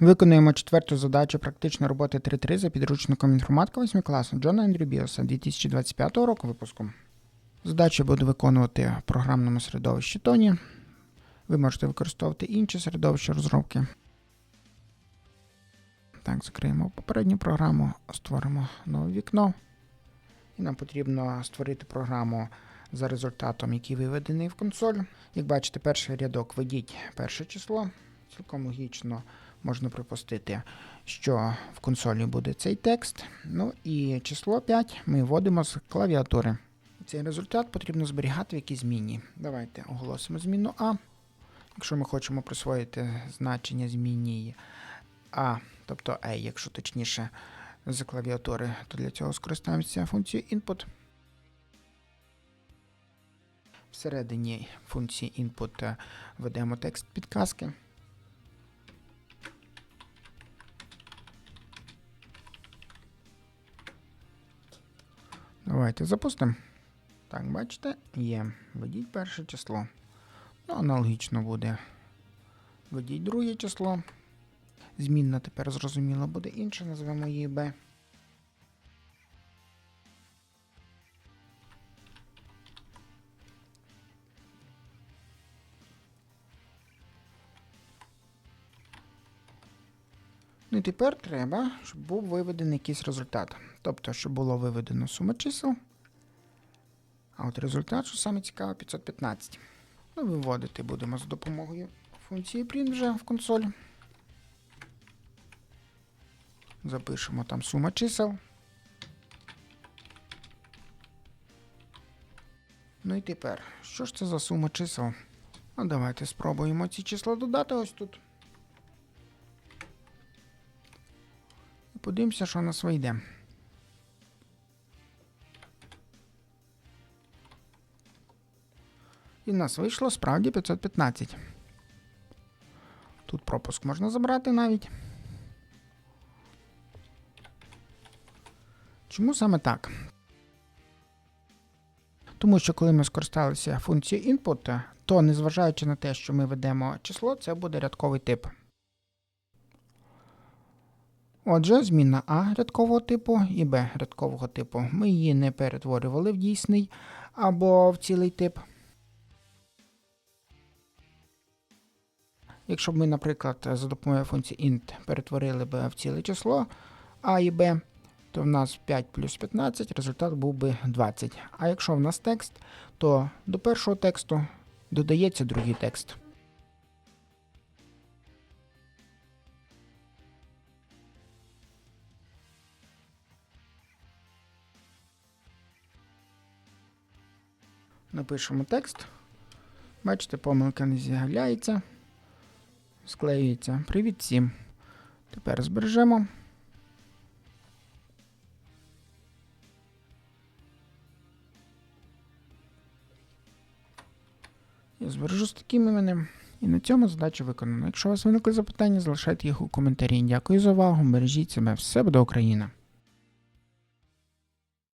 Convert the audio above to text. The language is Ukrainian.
Виконуємо четверту задачу практичної роботи 3.3 за підручником інформатика 8 класу Джона Ендрю Біоса 2025 року випуску. Задачу буду виконувати в програмному середовищі Тоні. Ви можете використовувати інші середовища розробки. Так, закриємо попередню програму, створимо нове вікно. І нам потрібно створити програму за результатом, який виведений в консоль. Як бачите, перший рядок введіть перше число. Цілком логічно можна припустити, що в консолі буде цей текст. Ну і число 5 ми вводимо з клавіатури. Цей результат потрібно зберігати в якійсь зміні. Давайте оголосимо зміну А. Якщо ми хочемо присвоїти значення зміні А, тобто A, якщо точніше, з клавіатури, то для цього скористаємося функцією input. Всередині функції input е, ведемо текст підказки. Давайте запустимо. Так, бачите, є. Введіть перше число. Ну, аналогічно буде. Введіть друге число. Змінна тепер зрозуміло буде інша, назвемо її B. Ну і тепер треба, щоб був виведений якийсь результат. Тобто, щоб було виведено сума чисел. А от результат, що саме цікаве, 515. Ну, виводити будемо за допомогою функції print вже в консоль. Запишемо там сума чисел. Ну і тепер, що ж це за сума чисел? Ну, давайте спробуємо ці числа додати ось тут. Подивимося, що у нас вийде. І в нас вийшло справді 515. Тут пропуск можна забрати навіть. Чому саме так? Тому що коли ми скористалися функцією input, то незважаючи на те, що ми ведемо число, це буде рядковий тип. Отже, змінна А рядкового типу і Б рядкового типу. Ми її не перетворювали в дійсний або в цілий тип. Якщо б ми, наприклад, за допомогою функції int перетворили б в ціле число А і Б, то в нас 5 плюс 15, результат був би 20. А якщо в нас текст, то до першого тексту додається другий текст. Напишемо текст. Бачите, помилка не з'являється. Склеюється. Привіт всім. Тепер збережемо. Я збережу з таким іменем. І на цьому задача виконана. Якщо у вас виникли запитання, залишайте їх у коментарі. Дякую за увагу. Бережіть себе. Все буде Україна!